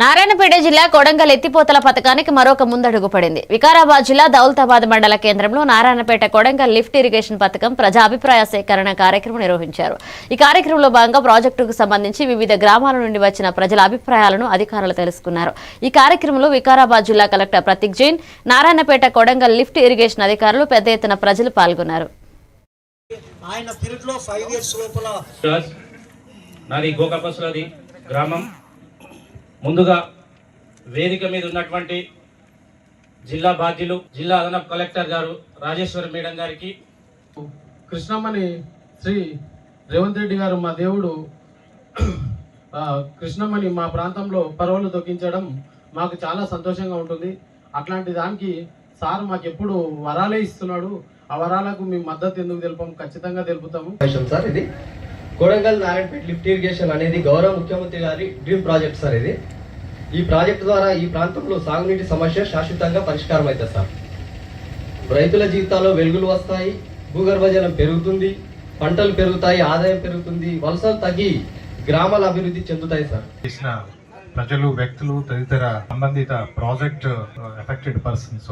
నారాయణపేట జిల్లా కొడంగల్ ఎత్తిపోతల పథకానికి మరొక ముందడుగు పడింది. వికారాబాద్ జిల్లా దౌలతాబాద్ మండల కేంద్రంలో నారాయణపేట కొడంగల్ లిఫ్ట్ ఇరిగేషన్ పథకం ప్రజా అభిప్రాయ సేకరణ కార్యక్రమం నిర్వహించారు. ఈ కార్యక్రమంలో భాగంగా ప్రాజెక్టుకు సంబంధించి వివిధ గ్రామాల నుండి వచ్చిన ప్రజల అభిప్రాయాలను అధికారులు తెలుసుకున్నారు. ఈ కార్యక్రమంలో వికారాబాద్ జిల్లా collector Prateek Jain Narayanpet Kodangal lift irrigation అధికారులు పెద్ద ఎత్తున ప్రజలు పాల్గొన్నారు. ఆయన పీరియడ్లో ఫైవ్ ఇయర్స్ లోపల రాజ్ నాది గోకపసులది గ్రామం. ముందుగా వేదిక మీద ఉన్నటువంటి జిల్లా బాధ్యులు జిల్లా అదనపు కలెక్టర్ గారు రాజేశ్వరి మేడం గారికి. కృష్ణమ్మని శ్రీ రేవంత్ రెడ్డి గారు మా దేవుడు ఆ, కృష్ణమ్మని మా ప్రాంతంలో పర్వలు తొక్కించడం మాకు చాలా సంతోషంగా ఉంటుంది. అట్లాంటి దానికి సార్ మాకు ఎప్పుడు వరాలే ఇస్తున్నాడు. ఆ వరాలకు మేము మద్దతు ఎందుకు తెలుపం? ఖచ్చితంగా తెలుపుతాము. సార్ ఇది. కొడంగల్ నారాయణపేట లిఫ్ట్ ఇరిగేషన్ అనేది గౌరవ ముఖ్యమంత్రి గారి డ్రీమ్ ప్రాజెక్ట్ సార్ ఇది. ఈ ప్రాజెక్ట్ ద్వారా ఈ ప్రాంతంలో సాగునీటి సమస్య శాశ్వతంగా పరిష్కారం అవుతుంది సార్. రైతుల జీవితాల్లో వెలుగులు వస్తాయి భూగర్భ జలం పెరుగుతుంది పంటలు పెరుగుతాయి ఆదాయం పెరుగుతుంది వలసలు తగ్గి గ్రామాల అభివృద్ధి చెందుతాయి సార్. ప్రజలు వ్యక్తులు తదితర సంబంధిత ప్రాజెక్ట్ uh, ఎఫెక్టెడ్ పర్సన్స్